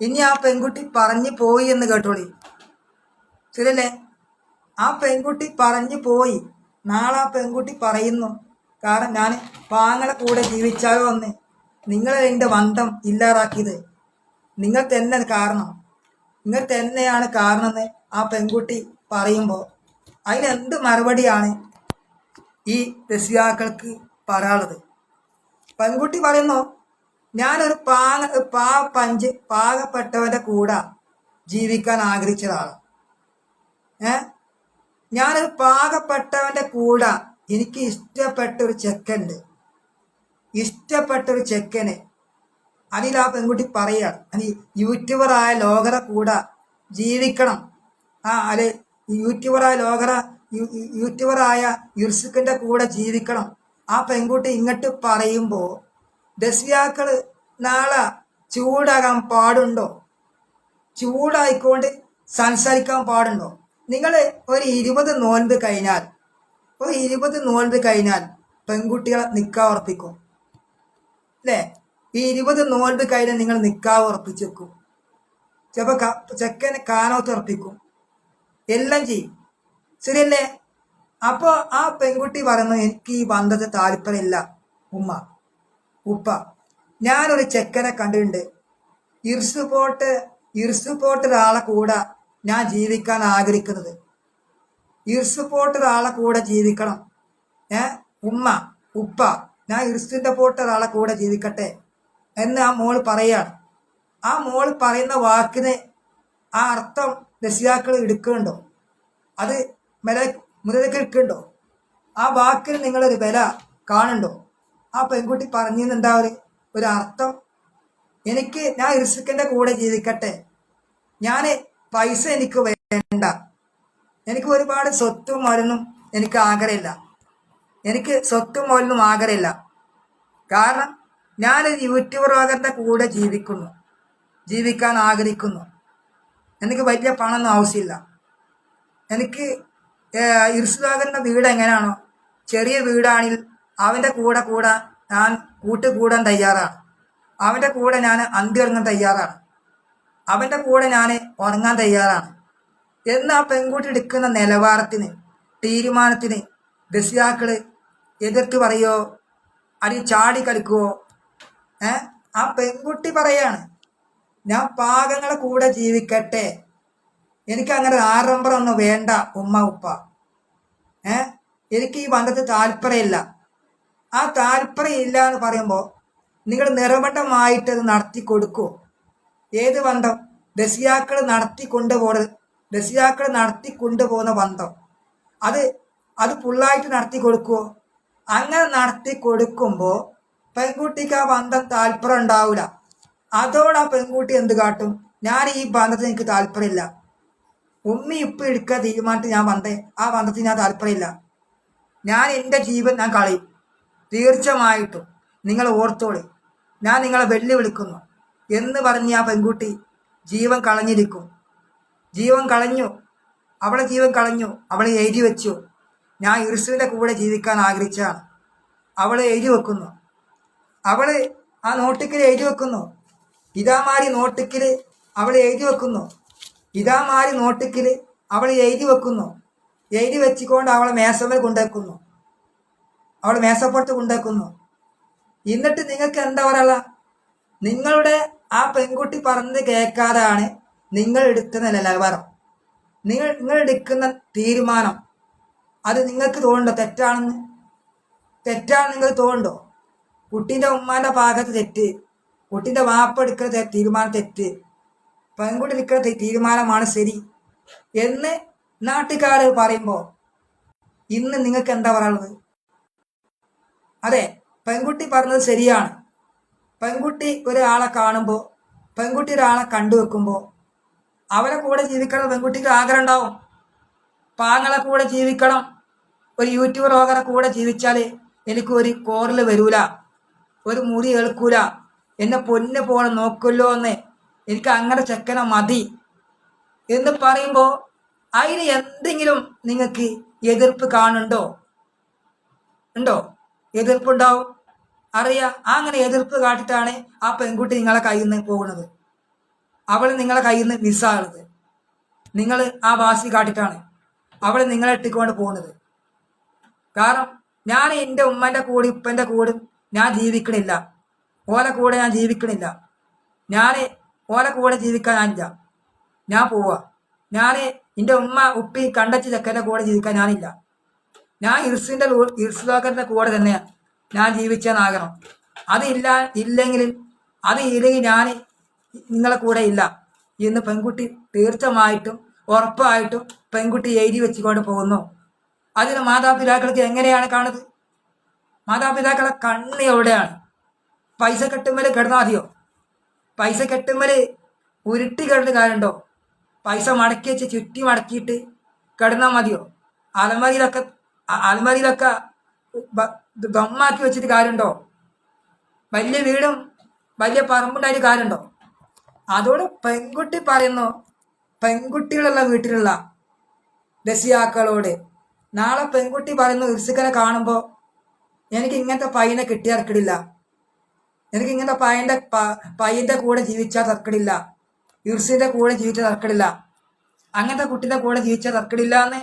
ഇനി ആ പെൺകുട്ടി പറഞ്ഞു പോയി എന്ന് കേട്ടോളി. ശരിയല്ലേ? ആ പെൺകുട്ടി പറഞ്ഞു പോയി. നാളെ ആ പെൺകുട്ടി പറയുന്നു കാരണം ഞാൻ പാങ്ങളെ കൂടെ ജീവിച്ചാലോ എന്ന് നിങ്ങളെ എന്റെ ബന്ധം ഇല്ലാതാക്കിയത് നിങ്ങൾ തന്നെ കാരണം. നിങ്ങൾ തന്നെയാണ് കാരണമെന്ന് ആ പെൺകുട്ടി പറയുമ്പോൾ. അതിനെന്ത് മറുപടിയാണ് ഈ രക്ഷിതാക്കൾക്ക് പറയാനുള്ളത്? പെൺകുട്ടി പറയുന്നു ഞാനൊരു പാല പാ പഞ്ച് പാകപ്പെട്ടവന്റെ കൂടെ ജീവിക്കാൻ ആഗ്രഹിച്ചതാണ്. ഏ? ഞാനൊരു പാകപ്പെട്ടവന്റെ കൂടെ എനിക്ക് ഇഷ്ടപ്പെട്ട ഒരു ചെക്കുണ്ട് ഇഷ്ടപ്പെട്ട ഒരു ചെക്കന്. അതിൽ ആ പെൺകുട്ടി പറയുകയാണ് അത് യൂട്യൂബറായ ലോകറ കൂടെ ജീവിക്കണം. ആ അല്ലെ യൂട്യൂബറായ യു- യൂട്യൂബറായ യുർസുക്കിന്റെ കൂടെ ജീവിക്കണം. ആ പെൺകുട്ടി ഇങ്ങോട്ട് പറയുമ്പോൾ ദസ്യാക്കൾ നാളെ ചൂടാകാൻ പാടുണ്ടോ? ചൂടായിക്കൊണ്ട് സംസാരിക്കാൻ പാടുണ്ടോ? നിങ്ങൾ ഒരു ഇരുപത് നോൻപ് കഴിഞ്ഞാൽ ഒരു ഇരുപത് നോൻപ് കഴിഞ്ഞാൽ പെൺകുട്ടികളെ നിൽക്കാൻ ഉറപ്പിക്കും. അല്ലേ? ഈ ഇരുപത് നോൻപ് കഴിഞ്ഞാൽ നിങ്ങൾ നിൽക്കാവ് ഉറപ്പിച്ചു വെക്കും. ചിലപ്പോൾ ചെക്കനെ കാനോത്ത് ഉറപ്പിക്കും. എല്ലാം ചെയ്യും. ശരിയല്ലേ? അപ്പോൾ ആ പെൺകുട്ടി പറയുന്നു എനിക്ക് ഈ ബന്ധത്തെ താല്പര്യമില്ല ഉമ്മ. ഉപ്പ. ഞാനൊരു ചെക്കനെ കണ്ടിട്ടുണ്ട്. ഇർസ് പോട്ട് ഇർസ് പോട്ട് ഒരാളെ കൂടെ ഞാൻ ജീവിക്കാൻ ആഗ്രഹിക്കുന്നത്. ഇർസ് പോട്ട് ഒരാളെ കൂടെ ജീവിക്കണം. ഏ? ഉമ്മ ഉപ്പ ഞാൻ ഇർസിന്റെ പോട്ട് ഒരാളെ കൂടെ ജീവിക്കട്ടെ എന്ന് ആ മോൾ പറയാണ്. ആ മോൾ പറയുന്ന വാക്കിന് ആ അർത്ഥം രക്ഷിതാക്കൾ എടുക്കുന്നുണ്ടോ? അത് മെല മുതലേക്ക് എടുക്കുന്നുണ്ടോ? ആ വാക്കിന് നിങ്ങളൊരു വില കാണുന്നുണ്ടോ? ആ പെൺകുട്ടി പറഞ്ഞെന്താ ഒരു ഒരു അർത്ഥം എനിക്ക് ഞാൻ ഇർസുക്കിന്റെ കൂടെ ജീവിക്കട്ടെ. ഞാൻ പൈസ എനിക്ക് വേണ്ട. എനിക്ക് ഒരുപാട് സ്വത്തും മരുന്നും എനിക്ക് ആഗ്രഹമില്ല. എനിക്ക് സ്വത്തും മരുന്നും ആഗ്രഹമില്ല. കാരണം ഞാൻ യൂട്യൂബർ ആകരുടെ കൂടെ ജീവിക്കുന്നു. ജീവിക്കാൻ ആഗ്രഹിക്കുന്നു. എനിക്ക് വലിയ പണമൊന്നും ആവശ്യമില്ല. എനിക്ക് ഇരുസുധാകരന്റെ വീട് എങ്ങനെയാണോ? ചെറിയ വീടാണെങ്കിൽ അവന്റെ കൂടെ കൂടെ ഞാൻ കൂട്ടുകൂടാൻ തയ്യാറാണ്. അവന്റെ കൂടെ ഞാൻ അന്തി ഇറങ്ങാൻ തയ്യാറാണ്. അവന്റെ കൂടെ ഞാൻ ഉറങ്ങാൻ തയ്യാറാണ്. എന്ന് ആ പെൺകുട്ടി എടുക്കുന്ന നിലവാരത്തിന് തീരുമാനത്തിന് രക്ഷിതാക്കൾ എതിർത്ത് പറയോ? അടി ചാടി കളിക്കുവോ? ഏ? ആ പെൺകുട്ടി പറയാണ് ഞാൻ പാകങ്ങളെ കൂടെ ജീവിക്കട്ടെ. എനിക്ക് അങ്ങനെ ആഡംബരമൊന്നും വേണ്ട ഉമ്മ ഉപ്പ. ഏ? എനിക്ക് ഈ ബന്ധത്തിൽ താല്പര്യമില്ല. ആ താല്പര്യം ഇല്ല എന്ന് പറയുമ്പോൾ നിങ്ങൾ നിറവട്ടമായിട്ട് അത് നടത്തി കൊടുക്കുമോ ഏത് ബന്ധം രസിയാക്കൾ നടത്തി കൊണ്ടുപോകുന്നത് രസിയാക്കൾ നടത്തി കൊണ്ടുപോകുന്ന ബന്ധം അത് അത് ഫുള്ളായിട്ട് നടത്തി കൊടുക്കുമോ അങ്ങനെ നടത്തി കൊടുക്കുമ്പോൾ പെൺകുട്ടിക്ക് ആ ബന്ധം താല്പര്യം ഉണ്ടാവില്ല അതോടെ ആ പെൺകുട്ടി എന്ത് കാട്ടും? ഞാൻ ഈ ബന്ധത്തിന് എനിക്ക് താല്പര്യമില്ല. ഉമ്മി ഇപ്പം എടുക്കുക തീരുമാനത്തിൽ ഞാൻ ബന്ധം ആ ബന്ധത്തിന് ഞാൻ താല്പര്യമില്ല. ഞാൻ എന്റെ ജീവൻ ഞാൻ കളയും. തീർച്ചയായിട്ടും നിങ്ങൾ ഓർത്തോളി. ഞാൻ നിങ്ങളെ വെല്ലുവിളിക്കുന്നു. എന്ന് പറഞ്ഞ് ആ പെൺകുട്ടി ജീവൻ കളഞ്ഞിരിക്കും. ജീവൻ കളഞ്ഞു. അവളെ ജീവൻ കളഞ്ഞു. അവളെ എഴുതി വെച്ചു. ഞാൻ ഇർസുവിന്റെ കൂടെ ജീവിക്കാൻ ആഗ്രഹിച്ചാണ് അവളെ എഴുതി വെക്കുന്നു. അവൾ ആ നോട്ടിക്കിൽ എഴുതി വെക്കുന്നു. ഇതാമാരി നോട്ടിക്കിൽ അവൾ എഴുതി വെക്കുന്നു. ഇതാമാരി നോട്ടിക്കിൽ അവൾ എഴുതി വെക്കുന്നു. എഴുതി വെച്ചുകൊണ്ട് അവളെ മേശമേൽ കൊണ്ടുവെക്കുന്നു. അവൾ മേശപ്പുറത്ത് കൊണ്ടുവെക്കുന്നു. എന്നിട്ട് നിങ്ങൾക്ക് എന്താ പറയാ നിങ്ങളുടെ ആ പെൺകുട്ടി പറഞ്ഞത് കേൾക്കാതെയാണ് നിങ്ങൾ എടുക്കുന്ന നിലവാരം നിങ്ങൾ നിങ്ങൾ എടുക്കുന്ന തീരുമാനം. അത് നിങ്ങൾക്ക് തോന്നുന്നുണ്ടോ? തെറ്റാണെന്ന്? തെറ്റാണ് നിങ്ങൾ തോന്നുന്നുണ്ടോ? കുട്ടീന്റെ ഉമ്മാന്റെ ഭാഗത്ത് തെറ്റ്. കുട്ടീന്റെ വാപ്പ എടുക്കുന്ന തീരുമാനം തെറ്റ്. പെൺകുട്ടി നിൽക്കുന്ന തീരുമാനമാണ് ശരി എന്ന് നാട്ടുകാർ പറയുമ്പോൾ ഇന്ന് നിങ്ങൾക്ക് എന്താ പറയാനുള്ളത്? അതെ പെൺകുട്ടി പറഞ്ഞത് ശരിയാണ്. പെൺകുട്ടി ഒരാളെ കാണുമ്പോൾ പെൺകുട്ടി ഒരാളെ കണ്ടു വെക്കുമ്പോൾ അവരെ കൂടെ ജീവിക്കണം പെൺകുട്ടിക്ക് ആഗ്രഹം ഉണ്ടാവും. പാങ്ങളെ കൂടെ ജീവിക്കണം. ഒരു യൂട്യൂബർ ഓകറെ കൂടെ ജീവിച്ചാൽ എനിക്ക് ഒരു കോറിൽ വരൂല. ഒരു മുറി കേൾക്കൂല എന്നെ പൊന്ന് പോലെ നോക്കുമല്ലോ എന്ന് എനിക്ക് അങ്ങനെ ചെക്കനെ മതി എന്ന് പറയുമ്പോൾ അതിന് എന്തെങ്കിലും നിങ്ങൾക്ക് എതിർപ്പ് കാണുന്നുണ്ടോ? ഉണ്ടോ? എതിർപ്പുണ്ടാവും. അറിയാം അങ്ങനെ എതിർപ്പ് കാട്ടിട്ടാണ് ആ പെൺകുട്ടി നിങ്ങളെ കയ്യിൽ നിന്ന് പോകുന്നത്. അവൾ നിങ്ങളെ കയ്യിൽ നിന്ന് മിസ്സാകുന്നത് നിങ്ങൾ ആ വാസി കാട്ടിട്ടാണ് അവൾ നിങ്ങളെ ഇട്ടിക്കൊണ്ട് പോകുന്നത്. കാരണം ഞാൻ എന്റെ ഉമ്മന്റെ കൂടെ ഉപ്പന്റെ കൂടെ ഞാൻ ജീവിക്കണില്ല. ഓലെ കൂടെ ഞാൻ ജീവിക്കണില്ല. ഞാൻ ഓലെ കൂടെ ജീവിക്കാൻ ഞാനില്ല. ഞാൻ പോവാ. ഞാൻ എന്റെ ഉമ്മ ഉപ്പി കണ്ടച്ച് ചെക്കന്റെ കൂടെ ജീവിക്കാൻ ഞാനില്ല. ഞാൻ ഇർസിന്റെ ഇർസുദാക്കറിന്റെ കൂടെ തന്നെയാണ് ഞാൻ ജീവിച്ചാനാകണം അതില്ല ഇല്ലെങ്കിൽ അത് ഇല്ലെങ്കിൽ ഞാൻ നിങ്ങളെ കൂടെ ഇല്ല. എന്ന് പെൺകുട്ടി തീർച്ചമായിട്ടും ഉറപ്പായിട്ടും പെൺകുട്ടി എഴുതി വെച്ചുകൊണ്ട് പോകുന്നു. അതിന് മാതാപിതാക്കൾക്ക് എങ്ങനെയാണ് കാണുന്നത് മാതാപിതാക്കളെ കണ്ണ് എവിടെയാണ്? പൈസ കെട്ടുമ്മൽ കിടന്നാൽ മതിയോ? പൈസ കെട്ടുമ്മൽ ഉരുട്ടി കിടന്ന് കാര്യമുണ്ടോ? പൈസ മടക്കി വെച്ച് ചുറ്റി മടക്കിയിട്ട് കിടന്നാൽ മതിയോ? അലമാരിയിലൊക്കെ അ- അലമാരിയിലൊക്കെ ബ- ദമ്മാക്കി വെച്ചിട്ട് കാര്യമുണ്ടോ വലിയ വീടും വലിയ പറമ്പുണ്ടായിട്ട് കാര്യമുണ്ടോ അതോട് പെൺകുട്ടി പറയുന്നു പെൺകുട്ടികളുള്ള വീട്ടിലുള്ള രസിയാക്കളോട്. നാളെ പെൺകുട്ടി പറയുന്നു ഇർസിക്കനെ കാണുമ്പോൾ എനിക്ക് ഇങ്ങനത്തെ പയ്യനെ കിട്ടിയാൽ തർക്കിടില്ല. എനിക്ക് ഇങ്ങനത്തെ പയ്യന്റെ പയ്യന്റെ കൂടെ ജീവിച്ചാൽ തർക്കിടില്ല. ഇർസിന്റെ കൂടെ ജീവിച്ചാൽ തർക്കിടില്ല. അങ്ങനത്തെ കുട്ടിയുടെ കൂടെ ജീവിച്ചാൽ തർക്കിടില്ല എന്ന്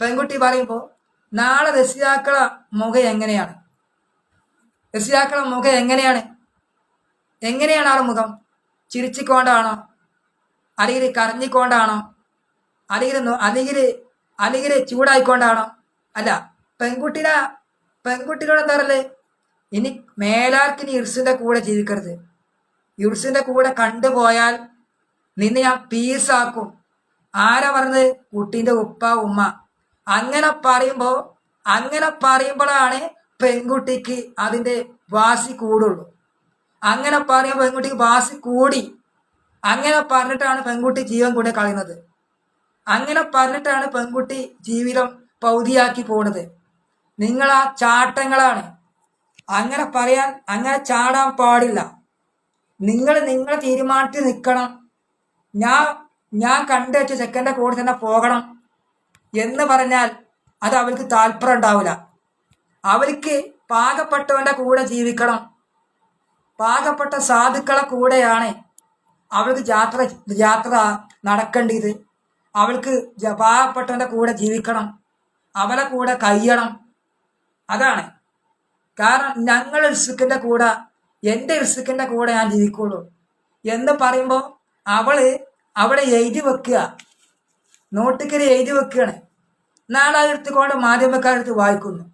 പെൺകുട്ടി പറയുമ്പോൾ നാളെ രസിയാക്കള മുഖം എങ്ങനെയാണ്? രസിയാക്കള മുഖം എങ്ങനെയാണ്? എങ്ങനെയാണ് ആളെ മുഖം? ചിരിച്ചിക്കൊണ്ടാണോ അല്ലെങ്കിൽ കരഞ്ഞിക്കൊണ്ടാണോ അല്ലെങ്കിൽ അല്ലെങ്കിൽ അല്ലെങ്കിൽ ചൂടായിക്കൊണ്ടാണോ? അല്ല പെൺകുട്ടിനെ പെൺകുട്ടികളോട് എന്താ ഇനി മേലാർക്കിനി ഇർസിന്റെ കൂടെ ജീവിക്കരുത്. ഇർസിന്റെ കൂടെ കണ്ടുപോയാൽ നിന്നെ ഞാൻ പീസാക്കും ആരാ പറഞ്ഞത്? കുട്ടീന്റെ ഉപ്പ ഉമ്മ. അങ്ങനെ പറയുമ്പോൾ അങ്ങനെ പറയുമ്പോഴാണ് പെൺകുട്ടിക്ക് അതിന്റെ വാശി കൂടുള്ളൂ. അങ്ങനെ പറയുമ്പോൾ പെൺകുട്ടിക്ക് വാശി കൂടി. അങ്ങനെ പറഞ്ഞിട്ടാണ് പെൺകുട്ടി ജീവൻ കൂടെ കളയുന്നത്. അങ്ങനെ പറഞ്ഞിട്ടാണ് പെൺകുട്ടി ജീവിതം പൗതിയാക്കി പോണത്. നിങ്ങൾ ആ ചാട്ടങ്ങളാണ്. അങ്ങനെ പറയാൻ അങ്ങനെ ചാടാൻ പാടില്ല. നിങ്ങൾ നിങ്ങളെ തീരുമാനത്തിൽ നിൽക്കണം. ഞാൻ ഞാൻ കണ്ടുവച്ച ചെക്കന്റെ കൂടെ തന്നെ പോകണം. എന്ന് പറഞ്ഞാൽ അത് അവൾക്ക് താല്പര്യം ഉണ്ടാവില്ല. അവർക്ക് പാകപ്പെട്ടവന്റെ കൂടെ ജീവിക്കണം. പാകപ്പെട്ട സാധുക്കളെ കൂടെയാണ് അവൾക്ക് യാത്ര യാത്ര നടക്കേണ്ടത്. അവൾക്ക് പാകപ്പെട്ടവന്റെ കൂടെ ജീവിക്കണം. അവളെ കൂടെ കഴിയണം. അതാണ്. കാരണം ഞങ്ങൾ ഇർസുക്കിന്റെ കൂടെ എന്റെ ഇർസുക്കിന്റെ കൂടെ ഞാൻ ജീവിക്കുള്ളൂ. എന്ന് പറയുമ്പോൾ അവൾ അവിടെ എഴുതി വെക്കുക. നോട്ടിക്കരി എഴുതി വെക്കുകയാണ്. നാളെ എടുത്തുകൊണ്ട് മാധ്യമക്കാരെടുത്ത് വായിക്കുന്നു.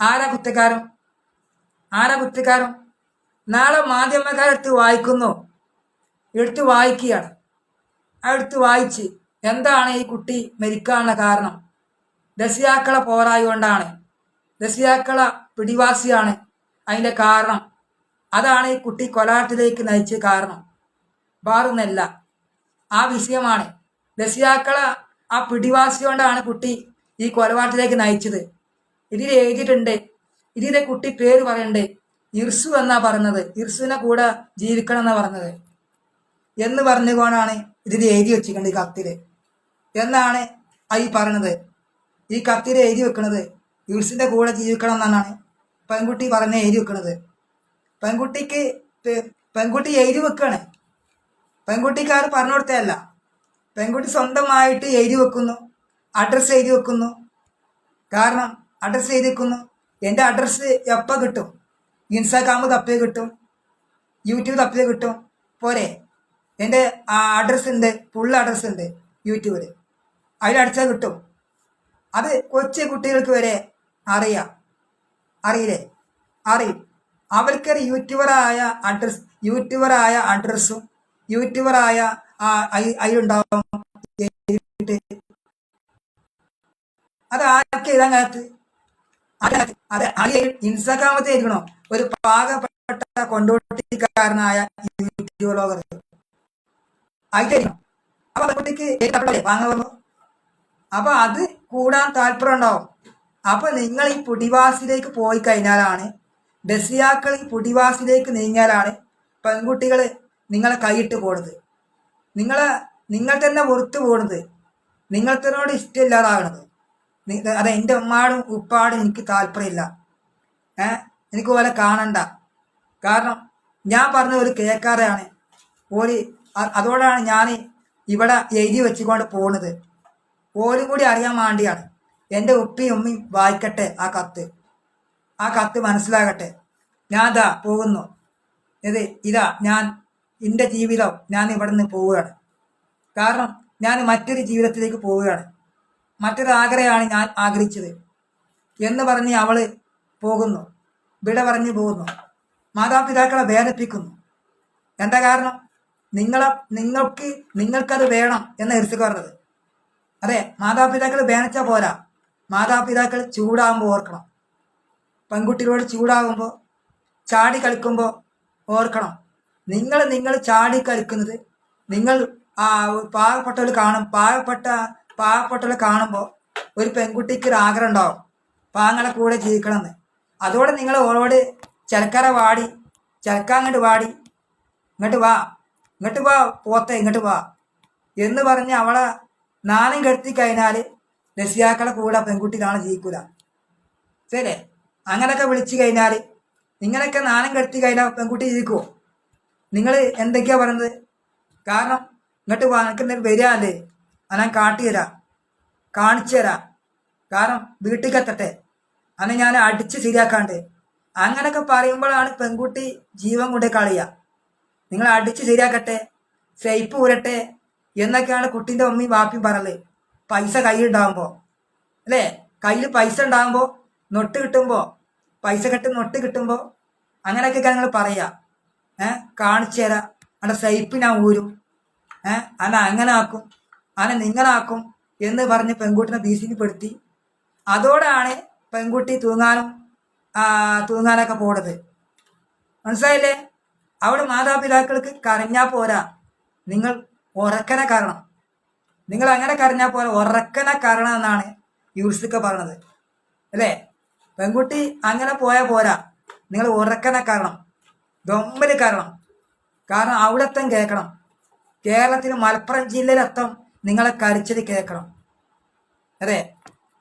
ആരാ കുറ്റക്കാരൻ? ആരാ കുറ്റക്കാരൻ? നാളെ മാധ്യമക്കാരെടുത്ത് വായിക്കുന്നു. എടുത്ത് വായിക്കുകയാണ്. എടുത്ത് വായിച്ച് എന്താണ് ഈ കുട്ടി മരിക്കാനുള്ള കാരണം? രസിയാക്കളെ പോരായുകൊണ്ടാണ് രസിയാക്കള പിടിവാസിയാണ് അതിന്റെ കാരണം. അതാണ് ഈ കുട്ടി കൊലാട്ടിലേക്ക് നയിച്ച കാരണം. വേറൊന്നല്ല ആ വിഷയമാണ് രസിയാക്കള ആ പിടിവാസി കൊണ്ടാണ് കുട്ടി ഈ കൊലപാതകത്തിലേക്ക് നയിച്ചത്. ഇതിൽ എഴുതിയിട്ടുണ്ട് ഇതിന്റെ കുട്ടി പേര് പറയണ്ടേ? ഇർസു എന്നാ പറഞ്ഞത്. ഇർസുവിനെ കൂടെ ജീവിക്കണം എന്നാ പറഞ്ഞത്. എന്ന് പറഞ്ഞുകൊണ്ടാണ് ഇതിൽ എഴുതി വെച്ചിരിക്കുന്നത് ഈ കത്തിൽ. എന്നാണ് ഈ പറഞ്ഞത് ഈ കത്തിൽ എഴുതി വെക്കണത് ഇർസിന്റെ കൂടെ ജീവിക്കണം എന്നാണ് പെൺകുട്ടി പറഞ്ഞ് എഴുതി വെക്കണത്. പെൺകുട്ടിക്ക് പെൺകുട്ടി എഴുതി വെക്കാണ്. പെൺകുട്ടിക്കാർ പറഞ്ഞു കൊടുത്തതല്ല. പെൺകുട്ടി സ്വന്തമായിട്ട് എഴുതി വെക്കുന്നു അഡ്രസ്സ് എഴുതി വെക്കുന്നു. കാരണം അഡ്രസ്സ് എഴുതി വെക്കുന്നു. എന്റെ അഡ്രസ്സ് എപ്പോൾ കിട്ടും? ഇൻസ്റ്റാഗ്രാം തപ്പിയ കിട്ടും യൂട്യൂബ് തപ്പിയ കിട്ടും. പോരെ. എന്റെ അഡ്രസ്സ് ഉണ്ട് ഫുൾ അഡ്രസ്സ് ഉണ്ട് യൂട്യൂബിൽ അതിലടിച്ചാൽ കിട്ടും. അത് കൊച്ചു കുട്ടികൾക്ക് വരെ അറിയാം. അറിയില്ലേ? അറിയും. അവർക്കൊരു യൂട്യൂബറായ അഡ്രസ് യൂട്യൂബറായ അഡ്രസ്സും യൂട്യൂബറായ അതിലുണ്ടാവും അത് ആർക്ക് എഴുതാൻ കാലത്ത് അത് അത് ഇൻസ്റ്റാഗ്രാമത്തിൽ എഴുതണോ ഒരു പാകപ്പെട്ട കൊണ്ടോട്ടിക്കാരനായ യൂട്യൂബർ ആയിട്ടായിരിക്കണം അപ്പൊ എഴുതപ്പെട്ടല്ലേ വാങ്ങുമ്പോൾ അപ്പൊ അത് കൂടാൻ താല്പര്യം ഉണ്ടാവും. അപ്പൊ നിങ്ങൾ ഈ പുടിവാസിലേക്ക് പോയി കഴിഞ്ഞാലാണ് ബസിയാക്കൾ ഈ പുടിവാസിലേക്ക് നീങ്ങിയാലാണ് പെൺകുട്ടികൾ നിങ്ങളെ കൈയിട്ട് പോണത് നിങ്ങളെ നിങ്ങൾ തന്നെ വെറുത്തു പോകുന്നത് നിങ്ങൾക്കിനോട് ഇഷ്ടമില്ലാതാകണത് അതെ എന്റെ ഉമ്മാടും ഉപ്പാടും എനിക്ക് താല്പര്യമില്ല. ഏ എനിക്ക് പോലെ കാണണ്ട. കാരണം ഞാൻ പറഞ്ഞ ഒരു കേൾക്കാതെയാണ്. ഒരു അതോടാണ് ഞാൻ ഇവിടെ എഴുതി വെച്ചുകൊണ്ട് പോകുന്നത് ഓരും കൂടി അറിയാൻ വേണ്ടിയാണ്. എന്റെ ഉപ്പയും ഉമ്മയും വായിക്കട്ടെ ആ കത്ത്. ആ കത്ത് മനസ്സിലാകട്ടെ. ഞാൻ ഇതാ പോകുന്നു. ഇത് ഇതാ ഞാൻ എന്റെ ജീവിതം ഞാൻ ഇവിടെ നിന്ന് പോവുകയാണ്. കാരണം ഞാൻ മറ്റൊരു ജീവിതത്തിലേക്ക് പോവുകയാണ്. മറ്റൊരു ആഗ്രഹമാണ് ഞാൻ ആഗ്രഹിച്ചത്. എന്ന് പറഞ്ഞ് അവൾ പോകുന്നു. വിട പറഞ്ഞു പോകുന്നു. മാതാപിതാക്കളെ വേദനിപ്പിക്കുന്നു. എന്താ കാരണം? നിങ്ങളെ നിങ്ങൾക്ക് നിങ്ങൾക്കത് വേണം എന്ന് എരിച്ചു പറഞ്ഞത്. അതെ മാതാപിതാക്കൾ വേനച്ചാൽ പോരാ. മാതാപിതാക്കൾ ചൂടാകുമ്പോൾ ഓർക്കണം. പെൺകുട്ടികളോട് ചൂടാകുമ്പോൾ ചാടി കളിക്കുമ്പോൾ ഓർക്കണം. നിങ്ങൾ നിങ്ങൾ ചാടി കളിക്കുന്നത് നിങ്ങൾ ആ പാവപ്പെട്ടവർ കാണും പാവപ്പെട്ട പാവപ്പെട്ടവർ കാണുമ്പോൾ ഒരു പെൺകുട്ടിക്ക് ഒരു ആഗ്രഹം ഉണ്ടാവും കൂടെ ജീവിക്കണമെന്ന്. അതോടെ നിങ്ങൾ ഓളോട് ചിലക്കര വാടി ചിലക്ക അങ്ങോട്ട് വാടി ഇങ്ങോട്ട് വാ ഇങ്ങോട്ട് വാ പോത്തെ ഇങ്ങോട്ട് വാ എന്ന് പറഞ്ഞ് അവളെ നാണം കെടുത്തി കഴിഞ്ഞാൽ രസിയാക്കളെ കൂടെ പെൺകുട്ടി നാളെ ജീവിക്കൂല. ശരി അങ്ങനെയൊക്കെ വിളിച്ചു കഴിഞ്ഞാൽ ഇങ്ങനെയൊക്കെ നാണം കെടുത്തി കഴിഞ്ഞാൽ പെൺകുട്ടി ജീവിക്കുമോ നിങ്ങൾ എന്തൊക്കെയാ പറയുന്നത് കാരണം ഇങ്ങോട്ട് വാങ്ങിക്കുന്ന അന വരികയല്ലേ അത് ഞാൻ കാട്ടിത്തരാം കാണിച്ചു തരാം. കാരണം വീട്ടിലേക്ക് എത്തട്ടെ. അന്ന് ഞാൻ അടിച്ച് ശരിയാക്കാണ്ട്. അങ്ങനെയൊക്കെ പറയുമ്പോഴാണ് പെൺകുട്ടി ജീവൻ കൊണ്ട് കളിയ നിങ്ങൾ അടിച്ച് ശരിയാക്കട്ടെ സേഫ് ഊരട്ടെ എന്നൊക്കെയാണ് കുട്ടീന്റെ ഉമ്മയും വാപ്പിയും പറയൽ പൈസ കയ്യിൽ കയ്യിലുണ്ടാകുമ്പോൾ അല്ലേ? കയ്യിൽ പൈസ ഉണ്ടാകുമ്പോൾ നൊട്ട് കിട്ടുമ്പോൾ പൈസ കെട്ടി നൊട്ട് കിട്ടുമ്പോൾ അങ്ങനെയൊക്കെ നിങ്ങൾ പറയാ. കാണിച്ചു തരാം. അവിടെ സൈപ്പ് ഞാൻ ഊരും. ഏഹ് അന അങ്ങനെ ആക്കും അന നിങ്ങളാക്കും എന്ന് പറഞ്ഞ് പെൺകുട്ടിനെ ഭീഷണിപ്പെടുത്തി. അതോടാണ് പെൺകുട്ടി തൂങ്ങാനും തൂങ്ങാനൊക്കെ പോണത്. മനസ്സിലായില്ലേ? അവിടെ മാതാപിതാക്കൾക്ക് കരഞ്ഞാൽ പോരാ. നിങ്ങൾ ഉറക്കനെ കരണം. നിങ്ങൾ അങ്ങനെ കരഞ്ഞാൽ പോരാ. ഉറക്കനെ കരണം എന്നാണ് യൂസൊക്കെ പറഞ്ഞത്. അല്ലേ? പെൺകുട്ടി അങ്ങനെ പോയാൽ പോരാ. നിങ്ങൾ ഉറക്കനെ കരണം. ദമ്മിൽ കയറണം കാരണം അവിടെത്തം കേൾക്കണം. കേരളത്തിൽ മലപ്പുറം ജില്ലയിലെത്തം നിങ്ങളെ കരച്ചത് കേൾക്കണം. അതെ?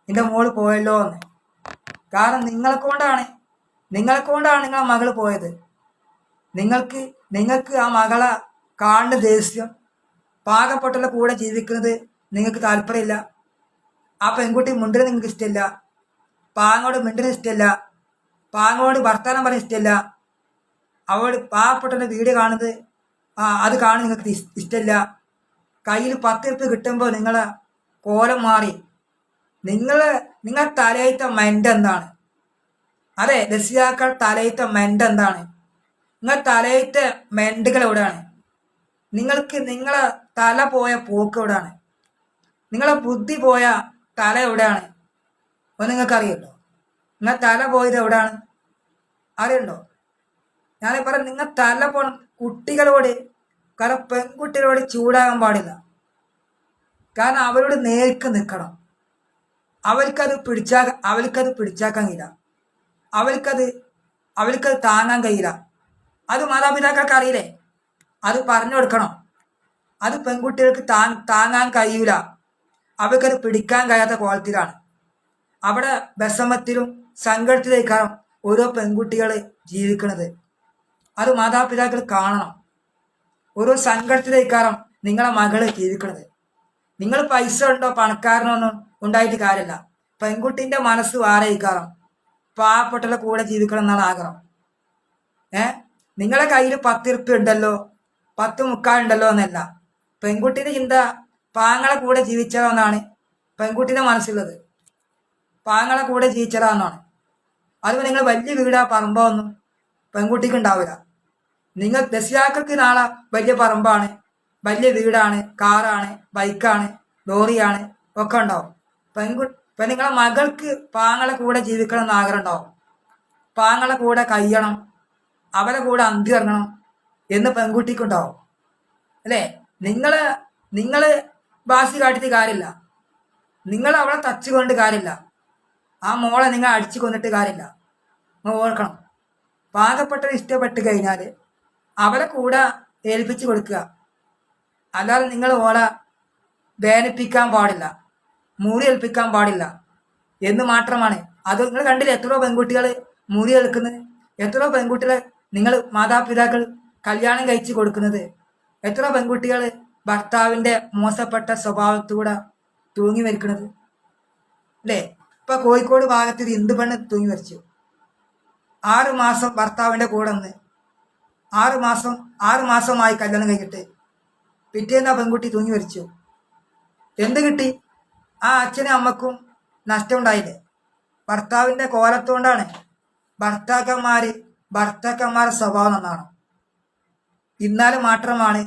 എന്റെ മോൾ പോയല്ലോ എന്ന്. കാരണം നിങ്ങളെ കൊണ്ടാണ്. നിങ്ങളെ കൊണ്ടാണ് നിങ്ങളെ മകൾ പോയത്. നിങ്ങൾക്ക് നിങ്ങൾക്ക് ആ മകളെ കാണുന്ന ദേഷ്യം പാകപ്പെട്ടുള്ള കൂടെ ജീവിക്കുന്നത് നിങ്ങൾക്ക് താല്പര്യമില്ല. ആ പെൺകുട്ടി മുണ്ടിന് നിങ്ങൾക്ക് ഇഷ്ടമില്ല. പാങ്ങോട് മിണ്ടിന് ഇഷ്ടമില്ല. പാങ്ങോട് വർത്തമാനം പറയാൻ ഇഷ്ടമില്ല. അവൾ പാവപ്പെട്ടവന്റെ വീട് കാണുന്നത് അത് കാണാൻ നിങ്ങൾക്ക് ഇഷ്ടമില്ല കയ്യിൽ പത്ത് ഉറുപ്പ് കിട്ടുമ്പോൾ നിങ്ങളെ കോലം മാറി. നിങ്ങൾ നിങ്ങൾ തലയത്ത മെന്റ് എന്താണ്? അതെ രസിയാക്കൾ തലയത്ത മെന്റ് എന്താണ്? നിങ്ങൾ തലയത്ത മെന്റുകൾ എവിടെയാണ്? നിങ്ങൾക്ക് നിങ്ങളെ തല പോയ പോക്ക് എവിടെയാണ്? നിങ്ങളെ ബുദ്ധി പോയ തല എവിടെയാണ്? അപ്പോൾ നിങ്ങൾക്ക് അറിയട്ടോ നിങ്ങൾ തല പോയത് എവിടെയാണ്? അറിയണ്ടോ ഞാൻ പറയാം നിങ്ങൾ തല പോണം കുട്ടികളോട് കാരണം പെൺകുട്ടികളോട് ചൂടാകാൻ പാടില്ല. കാരണം അവരോട് നേർക്ക് നിൽക്കണം. അവർക്കത് പിടിച്ചാ അവർക്കത് പിടിച്ചാക്കാൻ കഴിയില്ല. അവർക്കത് അവർക്കത് താങ്ങാൻ കഴിയില്ല. അത് മാതാപിതാക്കൾക്ക് അറിയില്ലേ? അത് പറഞ്ഞു കൊടുക്കണം. അത് പെൺകുട്ടികൾക്ക് താ താങ്ങാൻ കഴിയൂല. അവർക്കത് പിടിക്കാൻ കഴിയാത്ത ക്വാളിറ്റിയിലാണ്. അവിടെ വിഷമത്തിലും സങ്കടത്തിലേക്കാണ് ഓരോ പെൺകുട്ടികൾ ജീവിക്കുന്നത്. അത് മാതാപിതാക്കൾ കാണണം. ഓരോ സങ്കടത്തിലേക്കാണ് നിങ്ങളെ മകൾ ജീവിക്കുന്നത് നിങ്ങൾ പൈസ ഉണ്ടോ പണക്കാരനൊന്നും ഉണ്ടായിട്ട് കാര്യമില്ല. പെൺകുട്ടിന്റെ മനസ്സ് വേറെ ഇക്കാരം പാവപ്പെട്ടുള്ള കൂടെ ജീവിക്കണം എന്നാണ് ആഗ്രഹം. ഏ? നിങ്ങളെ കയ്യിൽ പത്ത് ഉറുപ്പ്യ ഉണ്ടല്ലോ പത്ത് മുക്കാലുണ്ടല്ലോ എന്നല്ല. പെൺകുട്ടിന്റെ ചിന്ത പാങ്ങളെ കൂടെ ജീവിച്ചതോ എന്നാണ് പെൺകുട്ടിന്റെ മനസ്സുള്ളത് പാങ്ങളെ കൂടെ ജീവിച്ചതാ എന്നാണ്. അതുപോലെ നിങ്ങൾ വലിയ വീടാ പറമ്പോ ഒന്നും പെൺകുട്ടിക്ക് ഉണ്ടാവില്ല. നിങ്ങൾ രക്ഷിതാക്കൾക്ക് നാളെ വലിയ പറമ്പാണ് വലിയ വീടാണ് കാറാണ് ബൈക്കാണ് ലോറിയാണ് ഒക്കെ ഉണ്ടാവും. പെൺകു ഇപ്പം നിങ്ങളെ മകൾക്ക് പാങ്ങളെ കൂടെ ജീവിക്കണം എന്ന് ആഗ്രഹം ഉണ്ടാവും. പാങ്ങളെ കൂടെ കയ്യണം അവരെ കൂടെ അന്തി ഇറങ്ങണം എന്ന് പെൺകുട്ടിക്കുണ്ടാവും. അല്ലേ? നിങ്ങൾ നിങ്ങൾ ബാസി കാട്ടിയിട്ട് കാര്യമില്ല. നിങ്ങൾ അവളെ തച്ച് കൊണ്ട് കാര്യമില്ല. ആ മോളെ നിങ്ങൾ അടിച്ചു കൊന്നിട്ട് കാര്യമില്ല. നിങ്ങൾ ഓർക്കണം. പാകപ്പെട്ടത് ഇഷ്ടപ്പെട്ട് കഴിഞ്ഞാൽ അവരെ കൂടെ ഏൽപ്പിച്ചു കൊടുക്കുക. അല്ലാതെ നിങ്ങൾ ഓളെ വേദനിപ്പിക്കാൻ പാടില്ല. മൂറി ഏൽപ്പിക്കാൻ പാടില്ല. എന്ന് മാത്രമാണ്. അത് നിങ്ങൾ കണ്ടില്ല എത്രയോ പെൺകുട്ടികൾ മൂറി ഏൽക്കുന്നത് എത്രയോ പെൺകുട്ടികളെ നിങ്ങൾ മാതാപിതാക്കൾ കല്യാണം കഴിച്ചു കൊടുക്കുന്നത്? എത്ര പെൺകുട്ടികൾ ഭർത്താവിന്റെ മോശപ്പെട്ട സ്വഭാവത്തൂടെ തൂങ്ങി മരിക്കണത്? അല്ലേ? ഇപ്പൊ കോഴിക്കോട് ഭാഗത്ത് ഇന്ദു പെണ്ണ് തൂങ്ങി മരിച്ചു. ആറ് മാസം ഭർത്താവിന്റെ കൂടെ നിന്ന്. ആറ് മാസം ആറ് മാസമായി കല്യാണം കഴിഞ്ഞിട്ട്. പിറ്റേന്ന് ആ പെൺകുട്ടി തൂങ്ങി മരിച്ചു. എന്ത് കിട്ടി? ആ അച്ഛനും അമ്മക്കും നഷ്ടമുണ്ടായില്ലേ? ഭർത്താവിന്റെ കോലത്തുകൊണ്ടാണ് ഭർത്താക്കന്മാര് ഭർത്താക്കന്മാരുടെ സ്വഭാവം നന്നാണ് ഇന്നാലും മാത്രമാണ്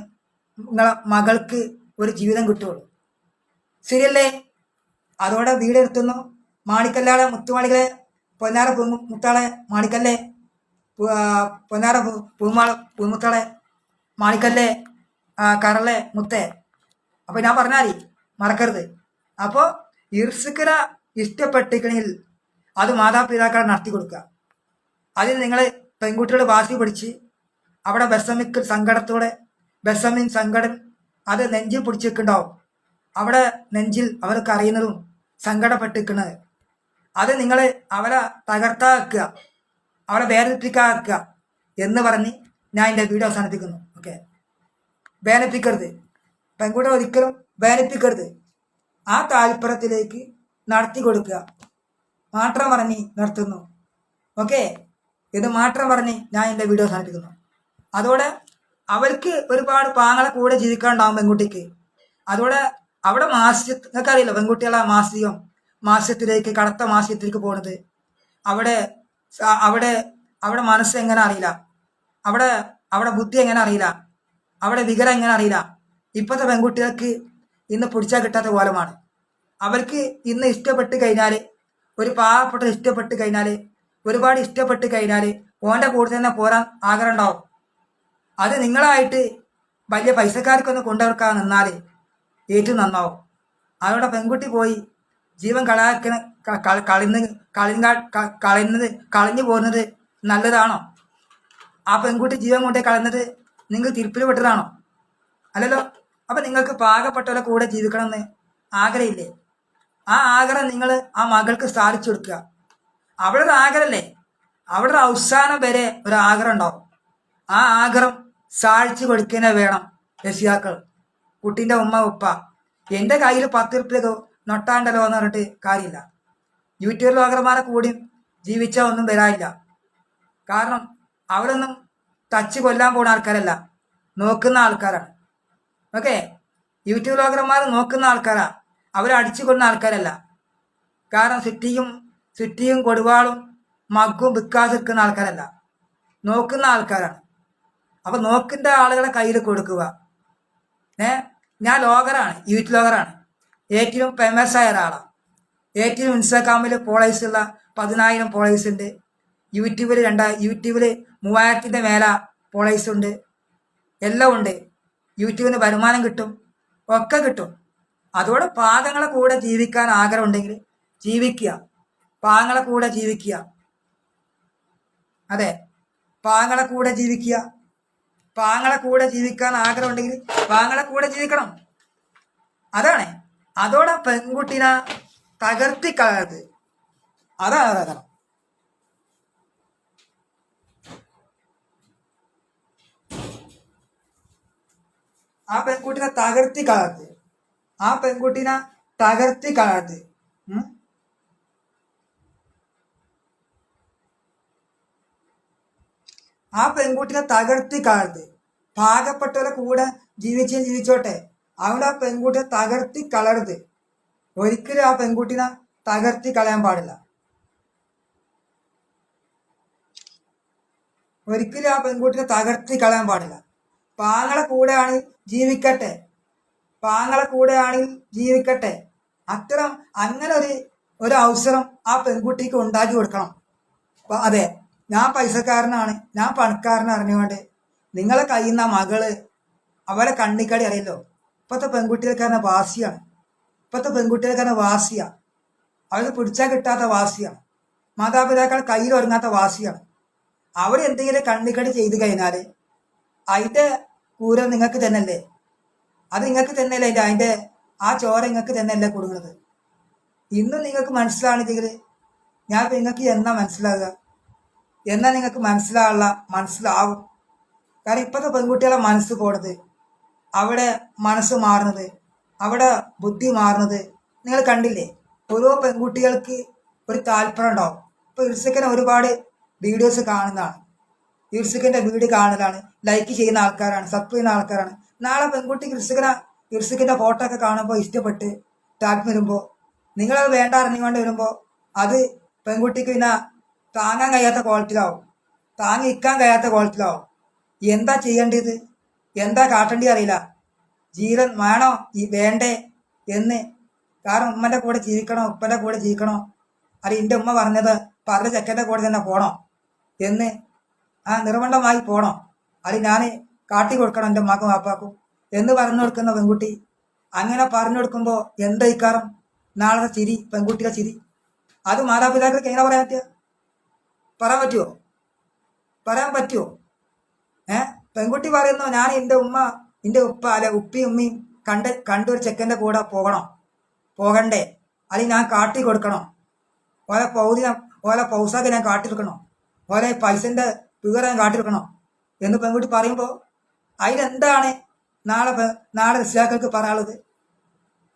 നിങ്ങളെ മകൾക്ക് ഒരു ജീവിതം കിട്ടുള്ളൂ. ശരിയല്ലേ? അതോടെ വീടെടുത്തുന്നു. മാണിക്കല്ലാളെ മുത്തുമാണികളെ പൊന്നാറ മുത്താളെ മാണിക്കല്ലേ? പൊന്നാറ പൂമാള പൂമുത്തളെ മാണിക്കല്ലേ ആ, കറളെ മുത്തേ. അപ്പോൾ ഞാൻ പറഞ്ഞാലേ മറക്കരുത്. അപ്പോൾ ഇർസുക്കര ഇഷ്ടപ്പെട്ടിക്കണെങ്കിൽ അത് മാതാപിതാക്കളെ നടത്തി കൊടുക്കുക. അതിൽ നിങ്ങൾ പെൺകുട്ടികൾ വാസി പിടിച്ച് അവിടെ ബസമിക്ക് സങ്കടത്തോടെ ബസമിൻ സങ്കടം അത് നെഞ്ചിൽ പിടിച്ചിട്ടുണ്ടാവും. അവിടെ നെഞ്ചിൽ അവർക്ക് അറിയുന്നതും സങ്കടപ്പെട്ടിരിക്കുന്നത്. അത് നിങ്ങൾ അവരെ തകർത്താക്കുക. അവരെ വേദനിപ്പിക്കാക്കുക എന്ന് പറഞ്ഞ് ഞാൻ എന്റെ വീഡിയോ അവസാനിപ്പിക്കുന്നു. ഓക്കെ വേദനിപ്പിക്കരുത് പെൺകുട്ടി ഒരിക്കലും വേദനിപ്പിക്കരുത് ആ താല്പര്യത്തിലേക്ക് നടത്തി കൊടുക്കുക. മാത്രം പറഞ്ഞ് നിർത്തുന്നു. ഓക്കെ ഇത് മാത്രം പറഞ്ഞ് ഞാൻ എന്റെ വീഡിയോ അവസാനിപ്പിക്കുന്നു. അതോടെ അവർക്ക് ഒരുപാട് പാങ്ങളെ കൂടെ ജീവിക്കാനുണ്ടാവും പെൺകുട്ടിക്ക്. അതോടെ അവിടെ മാസ്യ നിങ്ങൾക്കറിയില്ല പെൺകുട്ടികളെ മാസികം മാസ്യത്തിലേക്ക് കടത്ത മാസ്യത്തിലേക്ക് പോണത്. അവിടെ അവിടെ അവിടെ മനസ്സ് എങ്ങനെ അറിയില്ല? അവിടെ അവിടെ ബുദ്ധി എങ്ങനെ അറിയില്ല? അവിടെ വികരം എങ്ങനെ അറിയില്ല? ഇപ്പോഴത്തെ പെൺകുട്ടികൾക്ക് ഇന്ന് പിടിച്ചാൽ കിട്ടാത്ത കോലമാണ്. അവർക്ക് ഇന്ന് ഇഷ്ടപ്പെട്ട് കഴിഞ്ഞാൽ ഒരു പാവപ്പെട്ട ഇഷ്ടപ്പെട്ട് കഴിഞ്ഞാൽ ഒരുപാട് ഇഷ്ടപ്പെട്ട് കഴിഞ്ഞാൽ ഓന്റെ കൂടെ തന്നെ പോരാൻ ആഗ്രഹം ഉണ്ടാവും. അത് നിങ്ങളായിട്ട് വലിയ പൈസക്കാർക്കൊന്ന് കൊണ്ടുവരക്കാൻ നിന്നാൽ ഏറ്റവും നന്നാവും. അതോടെ പെൺകുട്ടി പോയി ജീവൻ കളയാക്കുന്ന കളിന്ന് ക- കളയുന്ന കളിഞ്ഞു ക- കളയുന്നത് കളഞ്ഞു പോകുന്നത് നല്ലതാണോ? ആ പെൺകുട്ടി ജീവൻ കൊണ്ടേ കളയുന്നത് നിങ്ങൾ തിരുപ്പിൽ പെട്ടതാണോ? അല്ലല്ലോ അപ്പം നിങ്ങൾക്ക് പാകപ്പെട്ടവരെ കൂടെ ജീവിക്കണമെന്ന് ആഗ്രഹമില്ലേ? ആ ആഗ്രഹം നിങ്ങൾ ആ മകൾക്ക് സ്ഥാപിച്ചു കൊടുക്കുക. അവിടെ ഒരു ആഗ്രഹമല്ലേ? അവിടെ ഒരു അവസാനം വരെ ഒരു ആഗ്രഹം ഉണ്ടാവും. ആ ആഗ്രഹം സാഴ്ച കൊടുക്കുന്നേ വേണം രക്ഷിതാക്കൾ. കുട്ടീന്റെ ഉമ്മ ഉപ്പ എന്റെ കയ്യിൽ പത്ത് റുപ്യ നൊട്ടാണ്ടല്ലോ എന്ന് പറഞ്ഞിട്ട് കാര്യമില്ല. യൂട്യൂബ് ലോകർമാരെ കൂടി ജീവിച്ചാൽ ഒന്നും വരാനില്ല. കാരണം അവരൊന്നും തച്ച് കൊല്ലാൻ പോകുന്ന ആൾക്കാരല്ല. നോക്കുന്ന ആൾക്കാരാണ്. ഓക്കെ യൂട്യൂബ് ലോകർമാർ നോക്കുന്ന ആൾക്കാരാ. അവരെ അടിച്ചു കൊല്ലുന്ന ആൾക്കാരല്ല. കാരണം സിറ്റിയും സിറ്റിയും കൊടുവാളും മഗ്ഗും വിക്കാസ് നിൽക്കുന്ന ആൾക്കാരല്ല. നോക്കുന്ന ആൾക്കാരാണ്. അപ്പം നോക്കുന്ന ആളുകളെ കയ്യിൽ കൊടുക്കുക. ഏ? ഞാൻ ലോകറാണ് യൂത്ത് ലോകറാണ് ഏറ്റവും ഫേമസ് ആയ ഒരാളാണ് ഏറ്റവും ഇൻസ്റ്റാഗ്രാമിൽ ഫോളോവേഴ്സ് ഉള്ള പതിനായിരം ഫോളോവേഴ്സ് ഉണ്ട്. യൂട്യൂബിൽ രണ്ടാ യൂട്യൂബിൽ മൂവായിരത്തിന്റെ മേലെ ഫോളോവേഴ്സ് ഉണ്ട്. എല്ലാം ഉണ്ട്. യൂട്യൂബിന് വരുമാനം കിട്ടും. ഒക്കെ കിട്ടും. അതോടെ പാകങ്ങളെ കൂടെ ജീവിക്കാൻ ആഗ്രഹം ഉണ്ടെങ്കിൽ ജീവിക്കുക. പാങ്ങളെ കൂടെ ജീവിക്കുക. അതെ. പാങ്ങളെ കൂടെ ജീവിക്കുക. പാങ്ങളെ കൂടെ ജീവിക്കാൻ ആഗ്രഹം ഉണ്ടെങ്കിൽ പാങ്ങളെ കൂടെ ജീവിക്കണം. അതാണ്. അതോടെ പെൺകുട്ടിനെ തകർത്തി കളയത് അതാണ് അതാണ് ആ പെൺകുട്ടിനെ തകർത്തി കളയത് ആ പെൺകുട്ടിനെ തകർത്തി കളയത് ആ പെൺകുട്ടിനെ തകർത്തി കളയത് പാകപ്പെട്ടവരെ കൂടെ ജീവിച്ചേ ജീവിച്ചോട്ടെ. അവിടെ ആ പെൺകുട്ടിയെ തകർത്തി കളരുത് ഒരിക്കലും ആ പെൺകുട്ടിനെ തകർത്തി കളയാൻ പാടില്ല. ഒരിക്കലും ആ പെൺകുട്ടിനെ തകർത്തി കളയാൻ പാടില്ല. പാങ്ങളെ കൂടെയാണ് ജീവിക്കട്ടെ. പാങ്ങളെ കൂടെയാണ് ജീവിക്കട്ടെ. അത്തരം അങ്ങനെ ഒരു ഒരു അവസരം ആ പെൺകുട്ടിക്ക് ഉണ്ടാക്കി കൊടുക്കണം. അതെ ഞാൻ പൈസക്കാരനാണ് ഞാൻ പണക്കാരനാണ് അറിഞ്ഞുകൊണ്ട് നിങ്ങളെ കയ്യിൽ നിന്ന് മകൾ അവരെ കണ്ണിക്കടി അറിയല്ലോ. ഇപ്പോഴത്തെ പെൺകുട്ടികൾക്കാണ് വാസിയാണ് ഇപ്പോഴത്തെ പെൺകുട്ടികൾക്കാണ് വാസിയാണ് അവർക്ക് പിടിച്ചാൽ കിട്ടാത്ത വാസിയാണ് മാതാപിതാക്കൾ കയ്യിൽ ഒരുങ്ങാത്ത വാസിയാണ് അവർ എന്തെങ്കിലും കണ്ണിക്കടി ചെയ്തു കഴിഞ്ഞാൽ അതിന്റെ കൂര നിങ്ങൾക്ക് തന്നെയല്ലേ? അത് നിങ്ങൾക്ക് തന്നെയല്ലേ അതിന്റെ അതിന്റെ ആ ചോര നിങ്ങൾക്ക് തന്നെയല്ലേ കൊടുക്കുന്നത്? ഇന്നും നിങ്ങൾക്ക് മനസ്സിലാണെങ്കിൽ ഞാൻ നിങ്ങൾക്ക് എന്നാ മനസ്സിലാകുക എന്നാ നിങ്ങൾക്ക് മനസ്സിലാവുള്ള മനസ്സിലാവും. കാരണം ഇപ്പോഴത്തെ പെൺകുട്ടികളെ മനസ്സ് പോണത് അവിടെ മനസ്സ് മാറുന്നത് അവിടെ ബുദ്ധി മാറുന്നത്. നിങ്ങൾ കണ്ടില്ലേ? ഓരോ പെൺകുട്ടികൾക്ക് ഒരു താല്പര്യം ഉണ്ടാവും. ഇപ്പോൾ ഇർസക്കനെ ഒരുപാട് വീഡിയോസ് കാണുന്നതാണ്. ഇർസക്കന്റെ വീട് കാണലാണ്. ലൈക്ക് ചെയ്യുന്ന ആൾക്കാരാണ് സബ് ചെയ്യുന്ന ആൾക്കാരാണ്. നാളെ പെൺകുട്ടി ഇർസക്കനെ ഇർസിക്കിന്റെ ഫോട്ടോ ഒക്കെ കാണുമ്പോൾ ഇഷ്ടപ്പെട്ട് ടാഗ് വരുമ്പോൾ നിങ്ങളത് വേണ്ട അറിഞ്ഞുകൊണ്ട് വരുമ്പോൾ അത് പെൺകുട്ടിക്ക് പിന്നെ താങ്ങാൻ കഴിയാത്ത ക്വാളിറ്റിയിലാവും താങ്ങി നിൽക്കാൻ കഴിയാത്ത ക്വാളിറ്റിയിലാവും എന്താ ചെയ്യേണ്ടത്? എന്താ കാട്ടേണ്ടി അറിയില്ല. ജീവൻ വേണോ? ഈ വേണ്ടേ എന്ന്. കാരണം ഉമ്മന്റെ കൂടെ ജീവിക്കണോ? ഉപ്പന്റെ കൂടെ ജീവിക്കണോ? അത് എന്റെ ഉമ്മ പറഞ്ഞത് പറഞ്ഞ ചെക്കന്റെ കൂടെ തന്നെ പോണോ? എന്ന്. ആ നിർബന്ധമായി പോണോ? അത് ഞാൻ കാട്ടി കൊടുക്കണം എന്റെ ഉമ്മാക്കും വാപ്പാക്കും. എന്ന് പറഞ്ഞു കൊടുക്കുന്ന പെൺകുട്ടി അങ്ങനെ പറഞ്ഞു കൊടുക്കുമ്പോൾ എന്താ ഇക്കാരം നാളെ ചിരി പെൺകുട്ടിയുടെ ചിരി. അത് മാതാപിതാക്കൾക്ക് എങ്ങനെ പറയാൻ പറ്റുക? പറയാൻ പറ്റുമോ പറയാൻ പറ്റുമോ ഏ? പെൺകുട്ടി പറയുന്നു ഞാൻ എന്റെ ഉമ്മ എന്റെ ഉപ്പ അല്ലെ ഉപ്പി ഉമ്മയും കണ്ട് കണ്ടൊരു ചെക്കന്റെ കൂടെ പോകണം പോകണ്ടേ? അല്ലെങ്കിൽ ഞാൻ കാട്ടി കൊടുക്കണം. ഓലെ പൗതി ഓലെ പൗസാക്ക് ഞാൻ കാട്ടി കൊടുക്കണം ഓലെ പൈസന്റെ തുക ഞാൻ കാട്ടി കൊടുക്കണം എന്ന് പെൺകുട്ടി പറയുമ്പോൾ അതിലെന്താണ് നാളെ നാളെ രക്ഷിതാക്കൾക്ക് പറയാനുള്ളത്?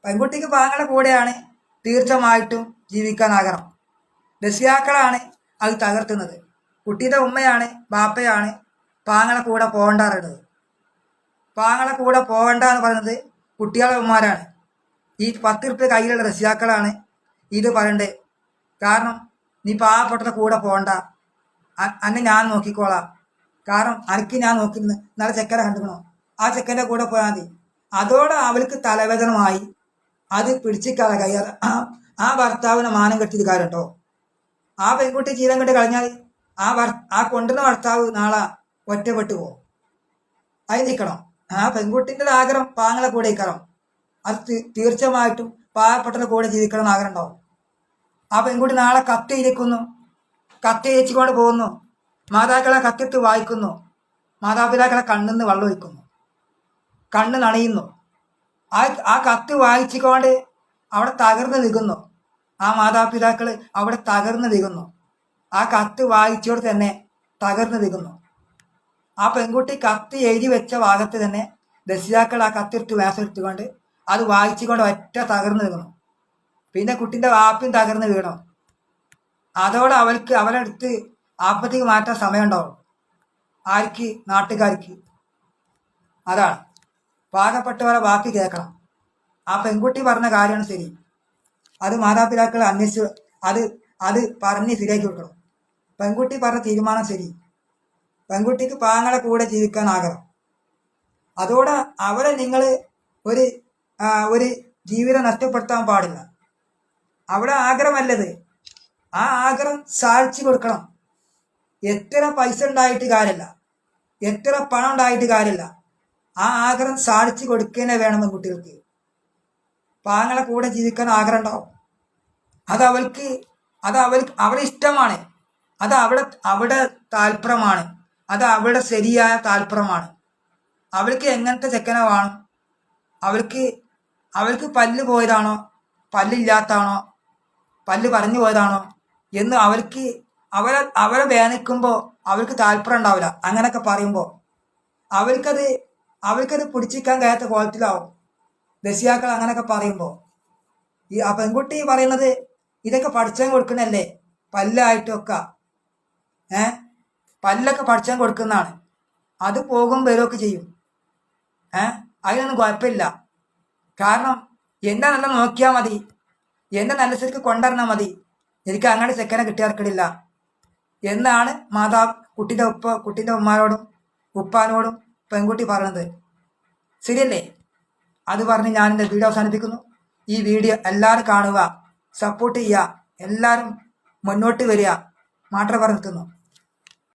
പെൺകുട്ടിക്ക് പാങ്ങളുടെ കൂടെയാണ് ജീവിക്കാൻ ജീവിക്കാനാകണം. രക്ഷിതാക്കളാണ് അത് തകർക്കുന്നത് കുട്ടിയുടെ ഉമ്മയാണ് ബാപ്പയാണ് പാങ്ങളെ കൂടെ പോകണ്ടാറുള്ളത് പാങ്ങളെ കൂടെ പോകണ്ട എന്ന് പറയുന്നത് കുട്ടികളെ ഉമ്മാരാണ്. ഈ പത്ത് റുപ്യ കയ്യിലുള്ള രക്ഷിതാക്കളാണ് ഇത് പറയണ്ടേ. കാരണം നീ പാവപ്പെട്ട കൂടെ പോകണ്ട. അന്നെ ഞാൻ നോക്കിക്കോളാം. കാരണം അനക്ക് ഞാൻ നോക്കി നല്ല ചെക്കനെ കണ്ടുക്കണോ ആ ചെക്കന്റെ കൂടെ പോയാൽ മതി. അതോടെ അവൾക്ക് തലവേദനമായി അത് പിടിച്ചിക്കാതെ ആ ആ ഭർത്താവിനെ മാനം കെട്ടിയത് കാര്യം കേട്ടോ. ആ പെൺകുട്ടി ജീവൻ കെട്ടി കളഞ്ഞാൽ ആ ഭർ ആ കൊണ്ടുവന്ന ഭർത്താവ് നാളെ ഒറ്റപ്പെട്ടു പോകും അത് നിൽക്കണം. ആ പെൺകുട്ടിന്റെ ആഗ്രഹം പാങ്ങളെ കൂടെ ഇക്കണം അത് തീർച്ചയായിട്ടും പാവപ്പെട്ടവരുടെ കൂടെ ജീവിക്കണം എന്ന് ആഗ്രഹം ഉണ്ടാവും ആ പെൺകുട്ടി നാളെ കത്ത് ഇരിക്കുന്നു. കത്ത് ഇരിച്ചുകൊണ്ട് പോകുന്നു. മാതാക്കളെ കത്തിത്ത് വായിക്കുന്നു. മാതാപിതാക്കളെ കണ്ണിന്ന് വെള്ളം ഒഴിക്കുന്നു. കണ്ണ് നനയുന്നു. ആ ആ കത്ത് വായിച്ചുകൊണ്ട് അവിടെ തകർന്ന് നിൽക്കുന്നു. ആ മാതാപിതാക്കൾ അവിടെ തകർന്ന് നിൽക്കുന്നു. ആ കത്ത് വായിച്ചോട് തന്നെ തകർന്ന് നിൽക്കുന്നു. ആ പെൺകുട്ടി കത്ത് എഴുതി വെച്ച ഭാഗത്ത് തന്നെ രസിതാക്കൾ ആ കത്തിട്ട് വേസെടുത്തുകൊണ്ട് അത് വായിച്ചുകൊണ്ട് ഒറ്റ തകർന്നു വീണു. പിന്നെ കുട്ടിന്റെ വാപ്പിയും തകർന്നു വീണു. അതോടെ അവൾക്ക് അവരെടുത്ത് ആപ്പത്തേക്ക് മാറ്റാൻ സമയമുണ്ടാവും. ആർക്ക് നാട്ടുകാർക്ക് അതാണ്. പാകപ്പെട്ടവരെ വാക്ക് കേൾക്കണം. ആ പെൺകുട്ടി പറഞ്ഞ കാര്യമാണ് ശരി. അത് മാതാപിതാക്കൾ അന്വേഷിച്ച് അത് അത് പറഞ്ഞ് ശരിയാക്കി കൊടുക്കണം. പെൺകുട്ടി പറഞ്ഞ തീരുമാനം ശരി. പെൺകുട്ടിക്ക് പാങ്ങളെ കൂടെ ജീവിക്കാൻ ആഗ്രഹം അതോടെ അവരെ നിങ്ങൾ ഒരു ഒരു ജീവിതം നഷ്ടപ്പെടുത്താൻ പാടില്ല. അവിടെ ആഗ്രഹമല്ലത്. ആ ആഗ്രഹം സാധിച്ചു കൊടുക്കണം. എത്ര പൈസ ഉണ്ടായിട്ട് കാര്യമില്ല. എത്ര പണം ഉണ്ടായിട്ട് കാര്യമില്ല. ആ ആഗ്രഹം സാധിച്ചു കൊടുക്കേനെ വേണം കുട്ടികൾക്ക് പാങ്ങളെ കൂടെ ജീവിക്കാൻ ആഗ്രഹം ഉണ്ടാവും. അത് അവൾക്ക് അത് അവൾക്ക് അവളുടെ ഇഷ്ടമാണ്. അത് അവിടെ അവിടെ താല്പര്യമാണ്. അത് അവളുടെ ശരിയായ താല്പര്യമാണ്. അവൾക്ക് എങ്ങനത്തെ ചെക്കനെ വേണം? അവൾക്ക് അവൾക്ക് പല്ല് പോയതാണോ? പല്ലില്ലാത്തതാണോ പല്ല് പറഞ്ഞു പോയതാണോ? എന്ന് അവർക്ക് അവരെ അവരെ വേദനിക്കുമ്പോൾ അവർക്ക് താല്പര്യം ഉണ്ടാവില്ല. അങ്ങനെയൊക്കെ പറയുമ്പോൾ അവർക്കത് അവർക്കത് പിടിച്ചിരിക്കാൻ കഴിയാത്ത കോലത്തിലാവും. ദശിയാക്കൾ അങ്ങനെയൊക്കെ പറയുമ്പോൾ ഈ ആ പെൺകുട്ടി പറയുന്നത് ഇതൊക്കെ പഠിച്ചാൻ കൊടുക്കണല്ലേ പല്ലായിട്ടൊക്കെ. ഏ? പല്ലൊക്കെ പഠിച്ചാൻ കൊടുക്കുന്നതാണ്. അത് പോകും വരുമൊക്കെ ചെയ്യും. ഏ? അതിനൊന്നും കുഴപ്പമില്ല. കാരണം എന്നെ നല്ല നോക്കിയാൽ മതി. എന്നെ നല്ല ശരിക്ക് കൊണ്ടുവരണം മതി. എനിക്ക് അങ്ങനെ ചെക്കനെ കിട്ടിയാർക്കിടില്ല എന്നാണ് മാതാ കുട്ടിന്റെ ഉപ്പ കുട്ടിന്റെ ഉമ്മാരോടും ഉപ്പാനോടും പെൺകുട്ടി പറയണത്. ശരിയല്ലേ? അത് പറഞ്ഞ് ഞാൻ എന്റെ വീഡിയോ അവസാനിപ്പിക്കുന്നു. ഈ വീഡിയോ എല്ലാവരും കാണുക സപ്പോർട്ട് ചെയ്യുക എല്ലാവരും മുന്നോട്ട് വരിക. മാത്രം പറഞ്ഞു നിൽക്കുന്നു